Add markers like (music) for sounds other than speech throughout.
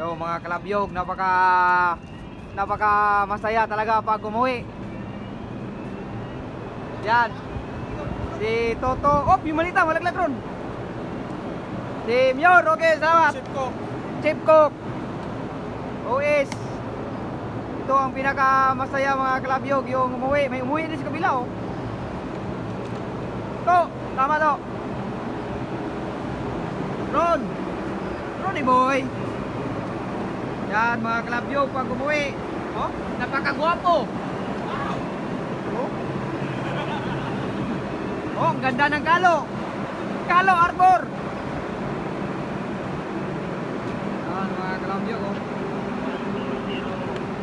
Hello mga kalabyog, napaka napaka masaya talaga pag umuwi. Yan. Si Toto, oh, yung malita, malaglag ron. Si Mior, okay, salamat. Chip ko. Chip Cook. OS. Ito ang pinaka masaya mga kalabyog, yung umuwi. May umuwi din sa kabila, oh. To, tama to. Ron. Ronnie boy. Yan mga kalabyog pag umuwi. Oh, napakagwapo. Oh. Oh, ang ganda ng kalo. Kalo Arbor. Yan mga kalabyog, oh.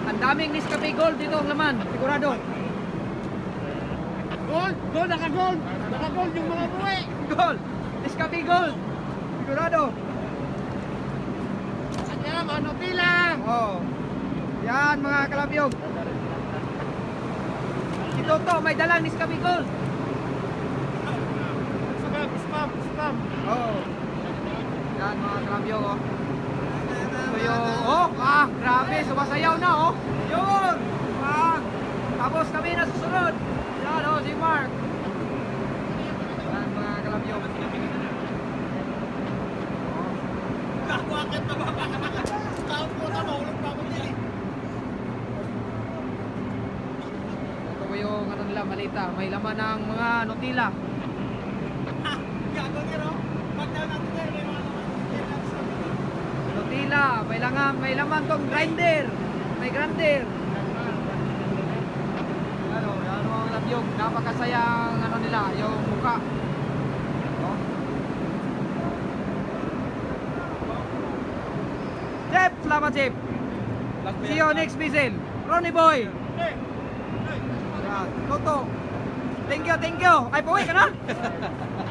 Ang daming Nescafe Gold dito ang laman, sigurado. Gold! Gold! Naka-gold! Naka-gold yung mga buwi! Gold! Nescafe Gold! Sigurado. Ano pila! Oh. Yan mga kalabyog. Si Toto may dalang Nescafe Gold. Spam! Spam! Spam! Oh. Yan mga kalabyog oh. Yung, oh, ah, grabe, sumasayaw na oh. Yun! Ah, tapos kami na susunod. Yan oh, si Mark. Yan mga kalabyog. Bakit na ba? Yung ano nila, malita. May laman ng mga Nutella. Gago nyo? Pag daw natin ngayon, may mga naman. Nutella, may laman, may laman tong grinder. May grinder. Ano, ano ang labyog. Napakasayang ano nila, yung muka. Chef, salamat Chef. See you next visit. Ronnie Boy. Hey! Yan, Toto. Thank you, thank you. Ay, pauwi ka na? (laughs)